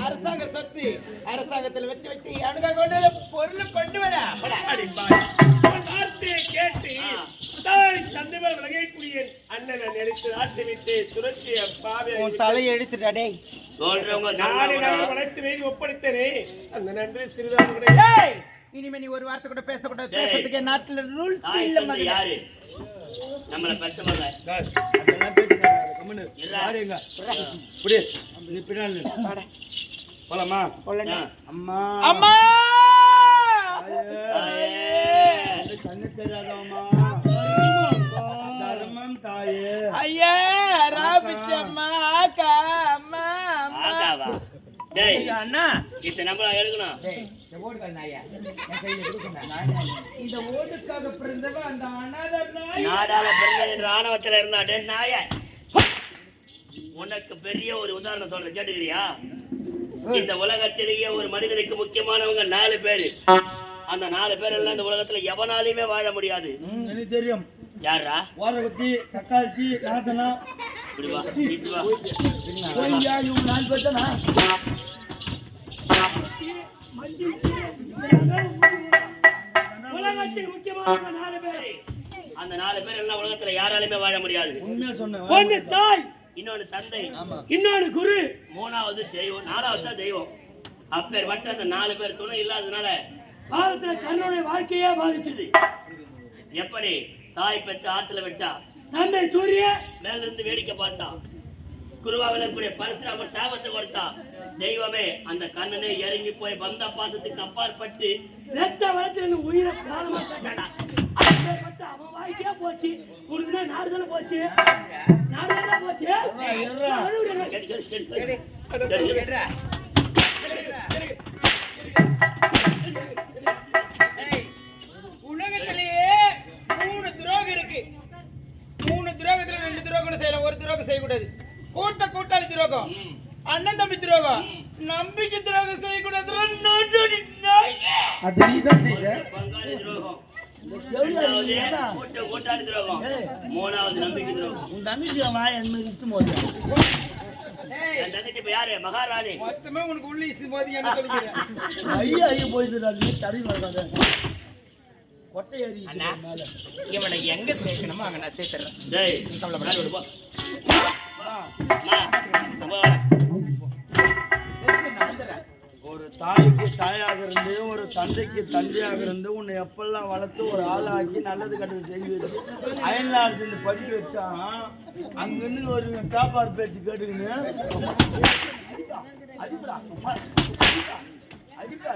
அரசாங்க சொத்து அரசாங்கத்துல வச்சு வச்சு அவனுக்கு கொண்டு வந்து பொருள் கொண்டு வரா. கேட்டு தாய் தந்தை மேல் விலகக்கூடிய அண்ணனை நினைத்து நாட்டு விட்டு துரத்திய பாவை தலையை எடுத்துடா டேய். சொல்றவங்க நாடு நான் படைத்து மீது ஒப்படைத்தனே. அந்த நன்றி சிறிதாக கிடையாது டேய் இனிமே நீ ஒரு வார்த்தை கூட பேசக்கூடாது. பேசுறதுக்கு நாட்டுல ரூல்ஸ் இல்ல யாரு? நம்மள அதெல்லாம் பேசிக்காத கம்முனு இல்ல. ஆடுங்க இப்படி. நீ பின்னாடி நில்லு. போலாமா? ஆ. அம்மா. அம்மா! தாயே. இந்த கண்ணு தெரியாதவம்மா. தர்மம் தாயே. ஐயா ராபிச்சு அம்மா ஆக்கா அம்மா அம்மா. டேய் அண்ணா. இத்த நம்மள எடுக்கணும்? டேய், இந்த ஓடுகால் நாயா, என் கையில கொடுக்கண்டா. இந்த ஓடுக்காக பிறந்தவன் அந்த அனாதை நாய். நாடால பிறந்த ஆணவத்துல இருந்தா டேய் நாய? உனக்கு பெரிய ஒரு உதாரணம் சொல்றேன் கேட்டுக்கிறியா? இந்த உலகத்திலேயே ஒரு மனிதனுக்கு முக்கியமானவங்க நாலு பேரு. அந்த நாலு பேர் எல்லாம் இந்த உலகத்துல எவனாலையுமே வாழ முடியாது. எனக்கு தெரியும். யாரா ஓரவத்தி சக்காத்தி நாத்தனா. இப்படி வா இப்படி வா. கோயிலா இவங்க நாலு பேர் தானா? உலகத்தில் முக்கியமான நாலு பேர். அந்த நாலு பேர் எல்லாம் உலகத்துல யாராலுமே வாழ முடியாது. உண்மையா சொன்னேன் ஒன்னு தாய். இன்னொன்னு தந்தை. இன்னொன்னு குரு. மூணாவது தெய்வம் நாலாவது தான் தெய்வம். அப்பேர் வட்ட அந்த நாலு பேர் துணை இல்லாததுனால பாரதத்துல தன்னுடைய வாழ்க்கையே பாதிச்சது. எப்படி? தாய் பெற்று ஆத்துல விட்டா? தந்தை சூரிய மேல இருந்து வேடிக்கை பார்த்தான் குருவாவில் கூடிய பரசுராமர் சாபத்தை கொடுத்தான் தெய்வமே அந்த கண்ணனே இறங்கி போய் வந்த பாசத்துக்கு அப்பாற்பட்டு ரத்த வளர்ச்சி உயிரை காலமா கேட்டாடா அப்பேற்பட்ட அவன் போச்சு உனக்கு தான் நாடு தானே போச்சு நாடு தானே போச்சு உலகத்திலேயே மூணு துரோகம் இருக்கு மூணு துரோகத்துல ரெண்டு துரோகம் செய்யலாம் ஒரு துரோகம் செய்யக்கூடாது கூட்ட கூட்டாளி துரோகம். அண்ணன் தம்பி துரோகம் நம்பிக்கை துரோகம் செய்யக்கூடாது. அது நீ தான் மூணாவது நம்பிக்கை துரோகம் உன் தங்கச்சி வாய் அந்த மாதிரி இஷ்டம் போது ஏய், என் தங்கச்சி இப்ப யாரு மகாராணி மொத்தமே உனக்கு உள்ள போது என்ன சொல்லிக்கிறேன் ஐயா ஐயா போயிட்டு நீ தடவி வராத கொட்டை ஏறி மேல இவனை எங்க சேர்க்கணுமோ அங்க நான் சேர்த்துறேன். டேய். விடு, ஒரு தாய்க்கு தாயாக இருந்து ஒரு தந்தைக்கு தந்தையாக இருந்து உன்னை எப்பெல்லாம் வளர்த்து ஒரு ஆளாக்கி நல்லது கெட்டது செஞ்சு வச்சு அயல்நாடு இருந்து படிக்க வச்சான் அங்கிருந்து ஒரு பேப்பார் பேச்சு கேட்டுக்கின்னு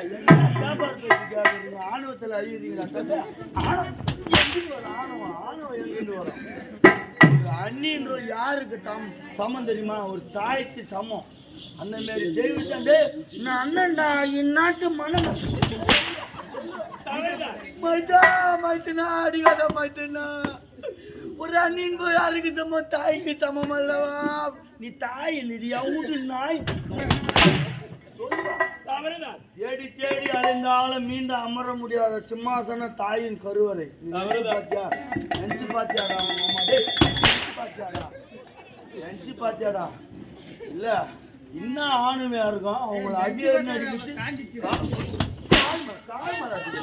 என்ன பேப்பார் பேச்சு கேட்குறீங்க ஆணவத்தில் அறியுறீங்களா தம்பி? ஆணவம் எங்கிருந்து வரும்? ஆணவம் ஆணவம் எங்கிருந்து வரும்? அண்ணின்ற யாருக்கு தம் சமம் தெரியுமா? ஒரு தாய்க்கு சமம். அந்த மாதிரி தெய்வத்தாண்டே நான் அண்ணன்டா இந்நாட்டு மனம் மைதா மைத்துனா அடிக்காத மைத்துனா. ஒரு அண்ணின் போய் யாருக்கு சமம்? தாய்க்கு சமம் அல்லவா? நீ தாய் இல்லையா வீட்டு நாய்? தேடி தேடி அலைந்தாலும் மீண்டும் அமர முடியாத சிம்மாசன தாயின் கருவறை. பாத்தியா? நினைச்சு பாத்தியாடா நினைச்சு பாத்தியாடா? நினைச்சு பாத்தியாடா? இல்ல. இன்னும் ஆணுமையா இருக்கும் அவங்கள அடி அடி அடிக்கிட்டு கால்ம- கால்மல அடி.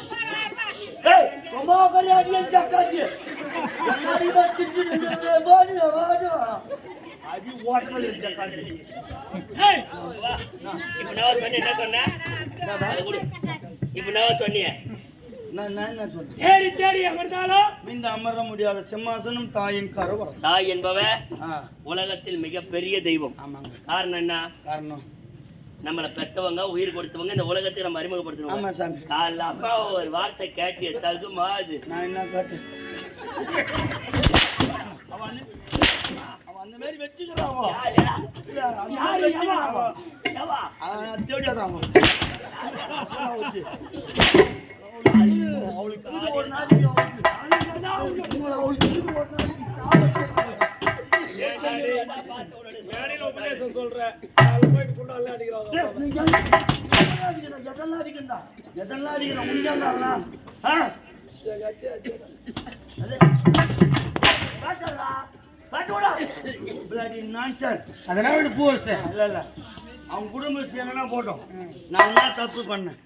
டேய், சும்மா உட்காரு, அடி அடி சக்காத்தி. கண்ணாடி வச்சுட்டு நின்னு, வாடி, வாடி. அடி ஓட்டல் சக்காத்தி ஏய், வா. இப்ப நான் சொன்னேன். இப்ப நான் சொன்னீங்க நான் நான் என்ன சொல்றேன் தேடி தேடி அமர்ந்தாலும் மீண்டும் அமர முடியாத சிம்மாசனம் தாயின் கருவறம் தாய் என்பவ ஆ. உலகத்தில் மிகப்பெரிய தெய்வம். ஆமாங்க. காரணம் என்ன? காரணம்? நம்மளை பெத்தவங்க உயிர் கொடுத்தவங்க இந்த உலகத்துக்கு நம்ம அறிமுகப்படுத்தணும் ஆமா சாமி. காலைல அப்பா ஒரு வார்த்தை கேட்டிய தகுமா அது? நான் என்ன கேட்டேன்? அந்த- மாதிரி. யாரு? தேடியாதான் அவன். அவன் ஒரு நாளைக்கு ஒரு நாளைக்கு உபதேசம் போயிட்டு குண்டால அடிக்கிறாங்க எதெல்லாம் எதெல்லாம் அடிக்கணும்டா? எதெல்லாம் அதெல்லாம் விட்டு பூ சார் அவன் குடும்பம் என்னன்னா போட்டோம் நான் என்ன தப்பு பண்ணேன்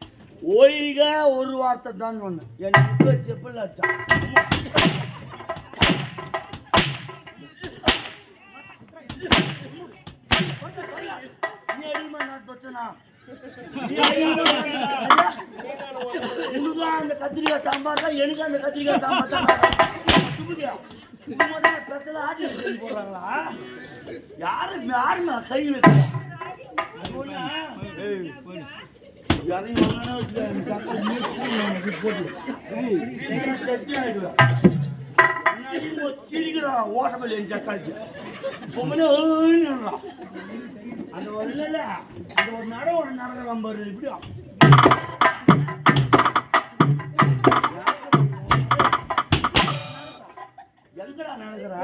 ஒய்க ஒரு வார்த்தை தான் சொன்னேன். எனக்கு செப்பல் அடிச்சான் நீ அடிமா நான் தொச்சனா? நீ அடிமா உனக்கு அந்த கத்திரிக்காய் சாம்பார் தான் எனக்கு அந்த கத்திரிக்காய் சாம்பார் தான். துப்புதியா உண்மைதான் பிரச்சனை போடுறாங்களா யாரு யாருமா கை வைக்கிறா ஏய், இறங்கி வந்தானே வச்சுக்க, இந்த சக்கரை மிக்ஸி எனக்கு போட்டு. ஏய், சட்னி ஆயிடுவ. சிரிக்கிறான், ஓட்டப்பள்ளி என் சக்காத்தி. பொம்மனே அந்த ஒரு இல்ல, அந்த ஒரு நட ஒண்ணு நடக்கிறான் பாரு, இப்படியா? எங்கடா நடக்கிறா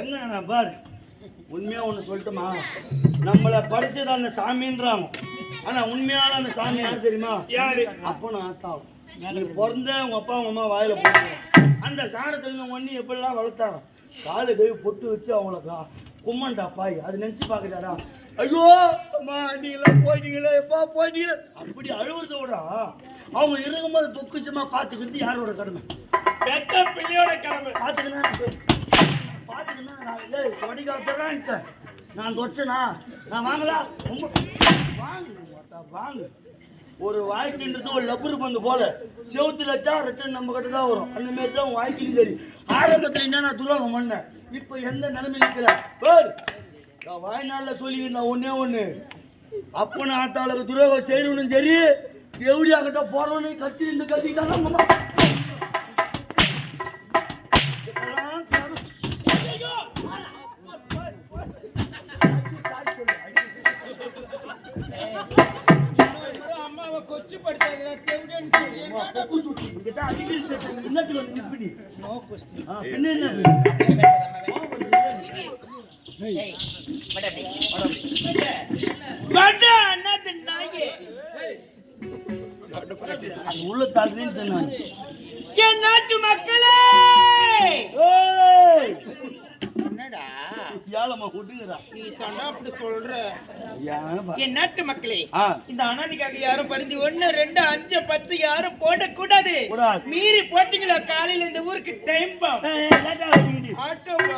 எங்க நான் பாரு உண்மையா ஒண்ணு சொல்லட்டுமா நம்மளை படிச்சது அந்த சாமின்றாங்க ஆனா உண்மையான அந்த சாமி யார் தெரியுமா? யாரு? அப்போ நான் ஆத்தாவும். நீ பிறந்த உங்க அப்பா உங்க அம்மா வாயில போட்டு அந்த சாணத்துல ஒண்ணு எப்படிலாம் வளர்த்தாங்க? காலு கை பொட்டு வச்சு அவங்கள கும்மண்டா பாய் அது நினைச்சு பாக்குறாடா ஐயோ அம்மா நீங்களா போயிட்டீங்களா எப்பா போயிட்டீங்க? அப்படி அழுவுறத விட. அவங்க இருக்கும்போது பொக்குச்சமா பாத்துக்கிறது யாரோட கடமை? பெத்த பிள்ளையோட கிளம்பு பாத்துக்கணும் பாத்துக்கணும் நான் இல்லை கொடிக்காத்துறேன் நான் தொச்சனா நான் வாங்கலாம் ரொம்ப வாங்கு வாங்க வாங்கு. ஒரு வாய்க்கின்றது ஒரு லப்பர் பந்து போல. செவுத்துல வச்சா ரிட்டர்ன் நம்ம கிட்ட தான் வரும். அந்த மாதிரி தான் வாய்க்கின்னு தெரியும் ஆரம்பத்தில் என்ன நான் துரோகம் பண்ணேன்? இப்போ எந்த நிலைமை இருக்கிற? நான் வாய்நாளில் சொல்லிக்கிறேன் நான் ஒன்று ஒண்ணு. அப்போ நான் ஆத்தாளுக்கு துரோகம் செய்யணும் சரி எப்படி போறோன்னு கட்சி இந்த கட்சி தான் இன்னத்துக்கு வந்து இப்படி. நோ என்ன? உள்ள தாக்குறேன்னு சொன்னாங்க. என் நாட்டு மக்களே ஏய்! என்னடா ஏலம்மா கொட்டுங்கிறா. நீ தாண்டா அப்படி சொல்ற ஏன்னு பா- என் நாட்டு மக்களே இந்த அனாதிக்காக யாரும் பரிந்து ஒண்ணு ரெண்டு அஞ்சு பத்து யாரும் போடக்கூடாது. கூடாது. மீறி போட்டீங்களா? காலையில இந்த ஊருக்கு டைம்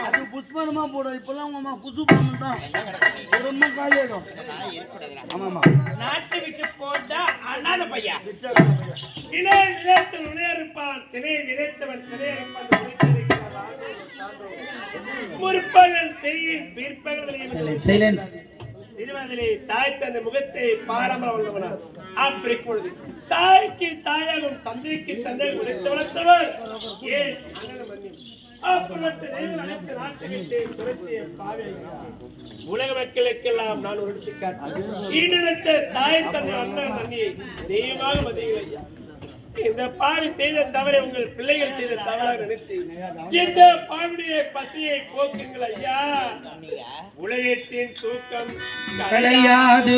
அது புஷ்பனமா போடும். இப்பெல்லாம் குசு தான். ஆமாமா நாட்டை விட்டு போட்டா அனாத பையா. இணை விதைத்து நுழையிருப்பான் திணை விதைத்தவன் திணையிருப்பான் முற்பகல் செய்யும் பிற்பகல் விளையும் திருமதிலே தாய் தந்த முகத்தை பாராமல் வளர்ந்தவனா அப்படி பொழுது தாய்க்கு தாயாகும் தந்தைக்கு தந்தை உழைத்து வளர்த்தவர். ஏன்? உலக மக்களுக்கெல்லாம் நான் ஒரு எடுத்துக்காட்டு. தாய் தந்தை அண்ணன் மன்னியை தெய்வமாக மதியுங்கள் ஐயா. இந்த பாவி செய்த தவறை உங்கள் பிள்ளைகள் செய்த தவறாக நினைத்து இந்த பாவிடைய பசியை போக்குங்கள் ஐயா? உலகத்தின் தூக்கம் கிடையாது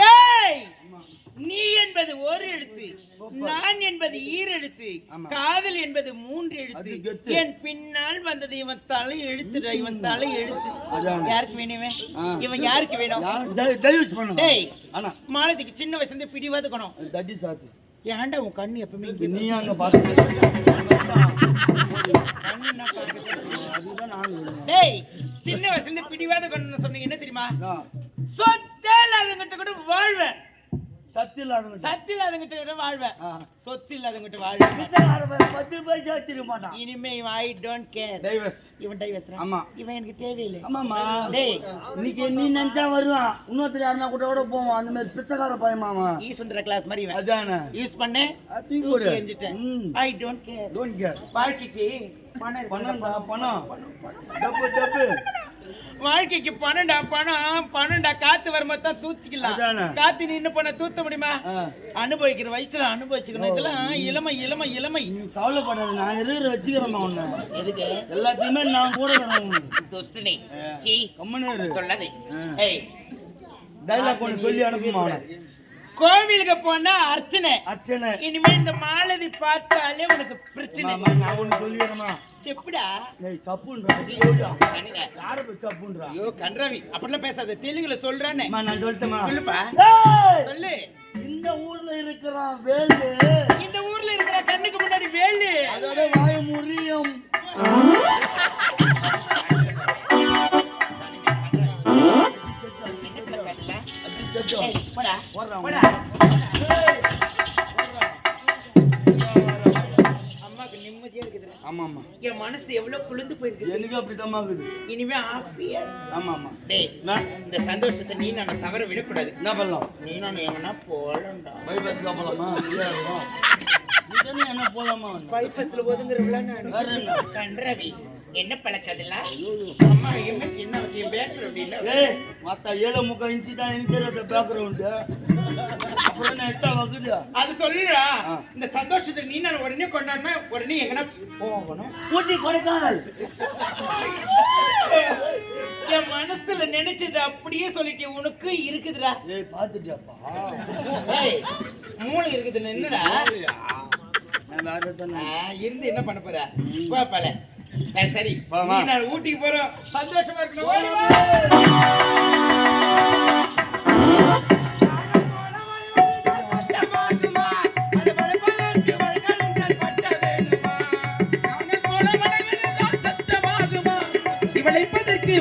டேய் நீ என்பது ஒரு எழுத்து நான் என்பது ஈர் எழுத்து. காதல் என்பது மூன்று எழுத்து. என் பின்னால் வந்தது இவன் தலை எழுத்துடா இவன் தலை எழுத்து. யாருக்கு வேணும் இவன்? யாருக்கு வேணும். டேய் அண்ணா, மாலதிக்கு சின்ன வயசுல இருந்து பிடிவாதுக்கணும். ஏன்டா உன் கண்ணு எப்பவுமே நீ அங்க சொல்லுவேன். டேய் சின்ன வயசுல இருந்து பிடிவாதுக்கணும் சொன்னீங்க என்ன தெரியுமா சொத்தே இல்லாதவங்கிட்ட கூட வாழ்வேன் சத்து இல்லாதவங்க. சத்து இல்லாதவங்கிட்ட கூட வாழ்வேன். சொத்து இல்லாதவங்கிட்ட வாழ்வேன் பத்து பைசா வச்சிருக்க மாட்டான். இனிமே ஐ டோன்ட் கேர் டைவர்ஸ். இவன் டைவர்ஸ் ஆமா. இவன் எனக்கு தேவையில்லை ஆமாம்மா. டேய் இன்னைக்கு நீ நினைச்சா வருவான் இன்னொருத்தர் யாருன்னா கூட கூட போவான் அந்த மாதிரி பிச்சைக்கார பையமாமா ஈசுந்தர கிளாஸ் மாதிரி இவன் அதானே யூஸ் பண்ணு அப்படி தூக்கி கூட. எறிஞ்சிட்டேன் ம். I don't care don't care வாழ்க்கைக்கு. பணம்டா பணம் டப்பு டப்பு. வாழ்க்கைக்கு பணம்டா பணம் பணம்டா. காத்து வரும்போது தான் தூத்திக்கலாம். காத்து நின்னு பண்ண தூத்த முடியுமா. அனுபவிக்கிற வயசுல அனுபவிச்சுக்கணும். இதெல்லாம் இளமை இளமை இளமை. நீ கவலைப்படாத நான் இருக்கிற வச்சுக்கிறேம்மா உன்னை. எதுக்கு? எல்லாத்தையுமே நான் கூட துஷ்டனி. சீ. கம்மனே சொல்லாதே. டைலாக் ஒன்று சொல்லி அனுப்புமா கோவிலுக்கு போனா அர்ச்சனை. அர்ச்சனை. இனிமே இந்த மாலதி பார்த்தாலே உனக்கு பிரச்சனை. நான் ஒன்று சொல்லிடுறேம்மா செப்புடா. ஏய் சப்புன்றா? கண்ணுங்க. யாரை போய் சப்புன்றா? ஐயோ கன்றாவி அப்படிலாம் பேசாத. தெலுங்குல சொல்றானே. அம்மா, நான் சொல்லட்டுமா சொல்லுப்பா. சொல்லு. இந்த ஊர்ல இருக்கிறான் வேலு. இந்த ஊர்ல இருக்கிற கண்ணுக்கு முன்னாடி வேலு. அதோட வாய முறியும். போடுறான் போடா அம்மாக்கு நிம்மதியா இருக்குது ஆமா ஆமா என் மனசு எவ்வளவு குளிர்ந்து போயிருக்கு எனக்கு அப்படித்தான் இருக்குது. இனிமே ஆஃபியா ஆமா ஆமா டேய் இந்த சந்தோஷத்தை நீ நான் தவற விடக்கூடாது. என்ன பண்ணலாம்? நீ நான் எங்கன்னா போலண்டா பைபாஸ் போலாமா? என்ன போலாமா? பைபஸ்ல ஒதுங்குறவள நான் என்ன பழக்கதில்ல அம்மா என்ன அப்படின்னா ஏய் மத்த ஏழு முக்கால் இன்ச்சு தான் எனக்கு பேக்ரவுண்ட் அப்புறம் என்ன எக்ஸ்ட்ரா வகுது அது சொல்லுடா. இந்த சந்தோஷத்தை நீ நான் உடனே கொண்டாடினா உடனே எங்கன்னா போகணும். ஊட்டி கொடைக்கானல். என் மனசுல நினைச்சது அப்படியே சொல்லிட்டே உனக்கு இருக்குதுடா. ஏய் பார்த்துட்டியாப்பா? ஏய் மூளை இருக்குது என்னடா? நான் வேற தானே ஆ, இருந்து என்ன பண்ண போற? கோப்பால சரி நான் ஊட்டிக்கு போறோம். சந்தோஷமா இருக்கணும்.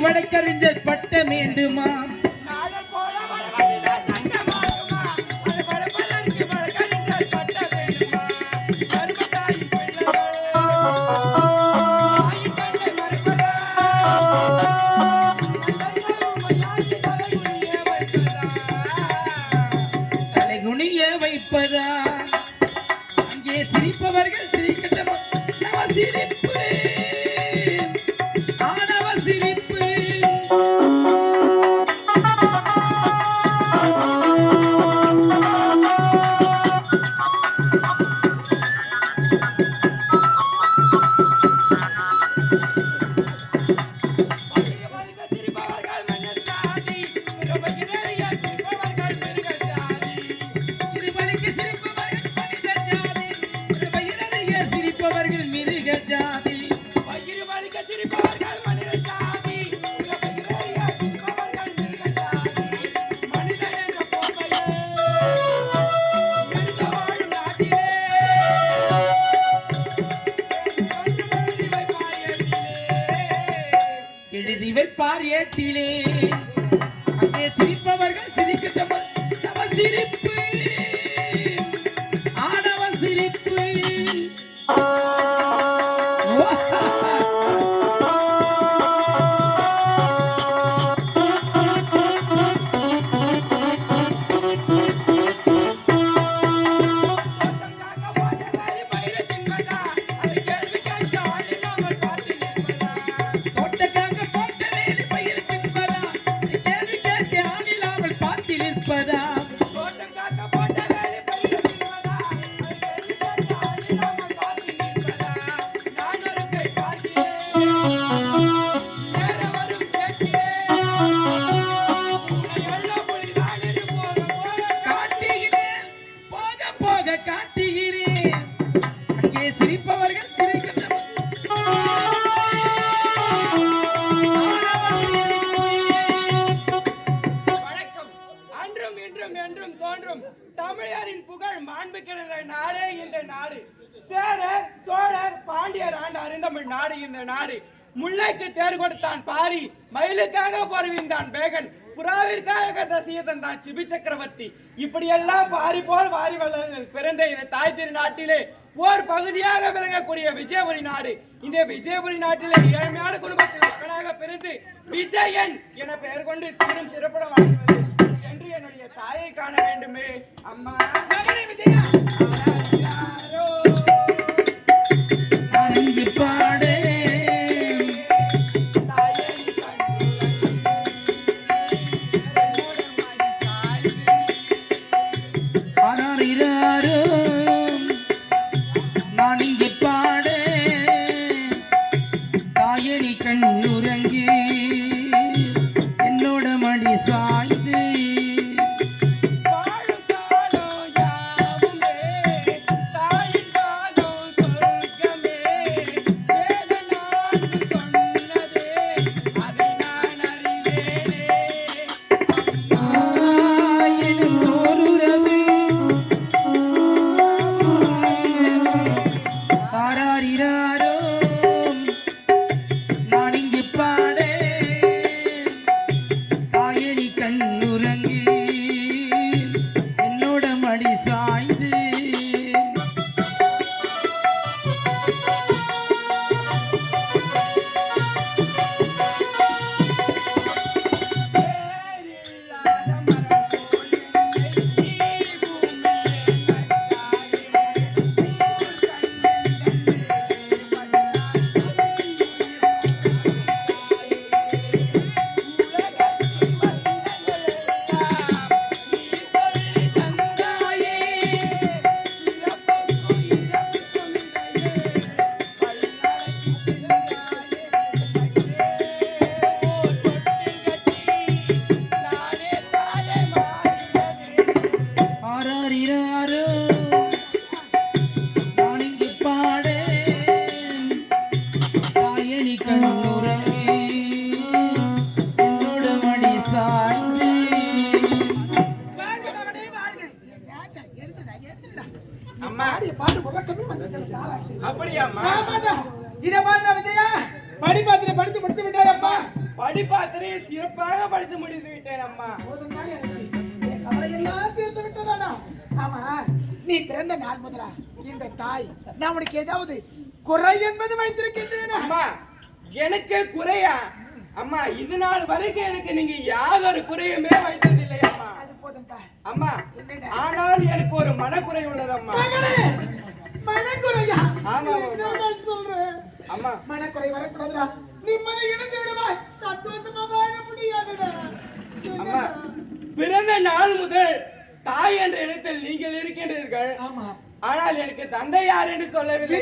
வழக்கறிஞர் பட்டம் வேண்டுமா வைப்பார் I'm not. No, no, no, no, கிடையாதம்மா மனக்குறையா? சொல்றேன் அம்மா. மனக்குறை வரக்கூடாதுடா. நிம்மதி இழந்து விடுமா சந்தோஷமா வாழ முடியாதுடா. அம்மா பிறந்த நாள் முதல் தாய் என்ற இடத்தில் நீங்கள் இருக்கின்றீர்கள். ஆனால் எனக்கு தந்தை யார் என்று சொல்லவில்லை.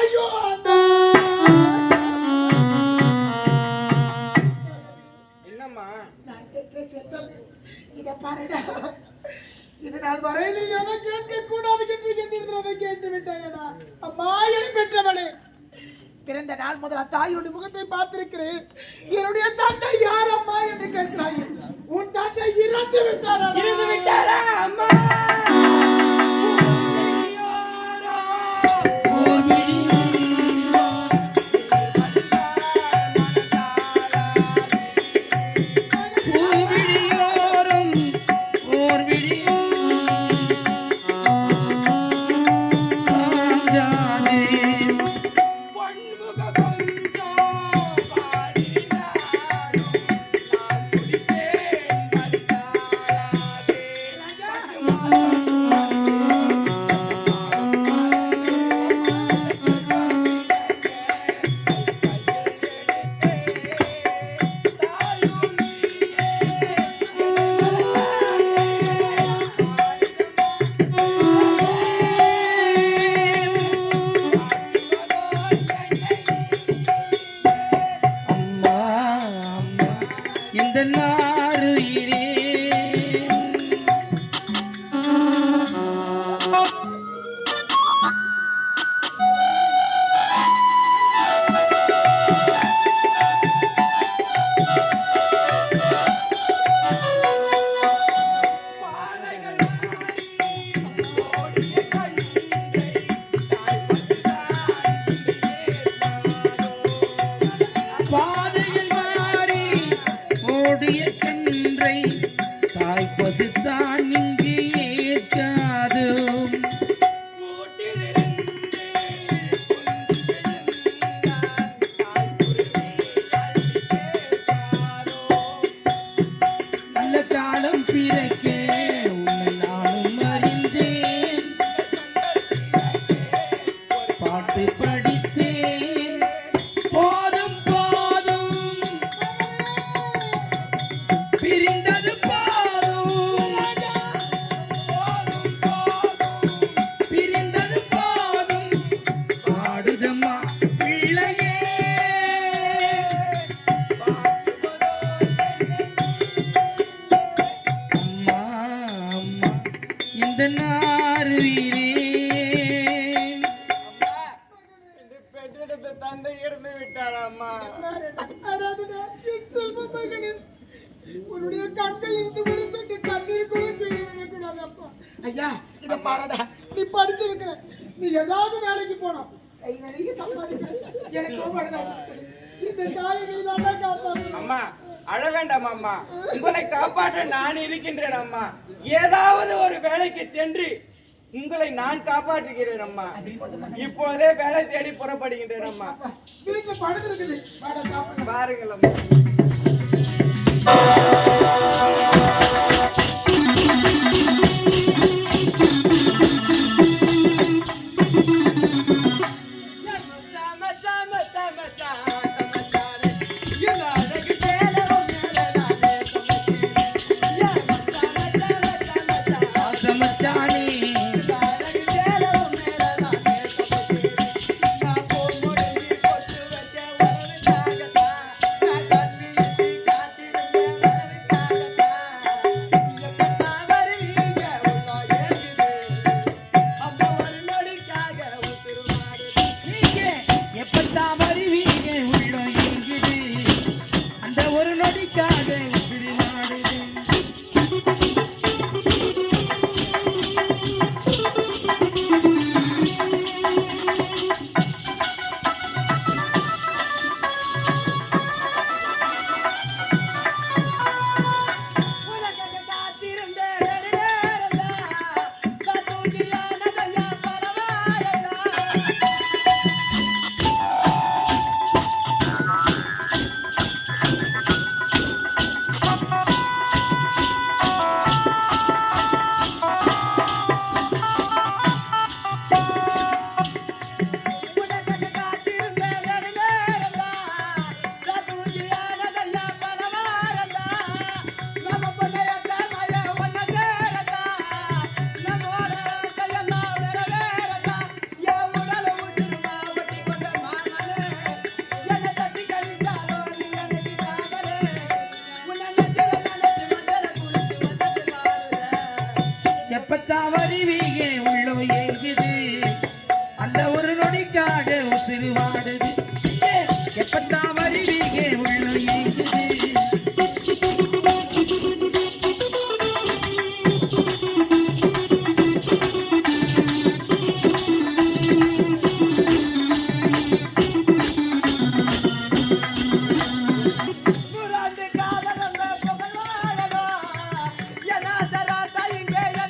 ஐயோ என்னம்மா? நான் பெற்ற செல்வம் இதை பாருடா. இதனால் வரை நீ அதை கேட்க கூடாது என்று கேட்டிருந்ததை கேட்டு விட்டாயடா. அம்மா என பெற்றவளே. பிறந்த நாள் முதல் அத்தாயோட முகத்தை பார்த்திருக்கிறேன். என்னுடைய தந்தை யார் அம்மா என்று கேட்கிறாய். உன் தந்தை இறந்து விட்டாரா? இறந்து விட்டாரா அம்மா? படித்தேன் உங்களை காப்பாற்ற நான் இருக்கின்றேன் அம்மா. ஏதாவது ஒரு வேலைக்கு சென்று உங்களை நான் காப்பாற்றுகிறேன் அம்மா. இப்போதே வேலை தேடி புறப்படுகின்றேன் அம்மா. பாருங்கள் அம்மா.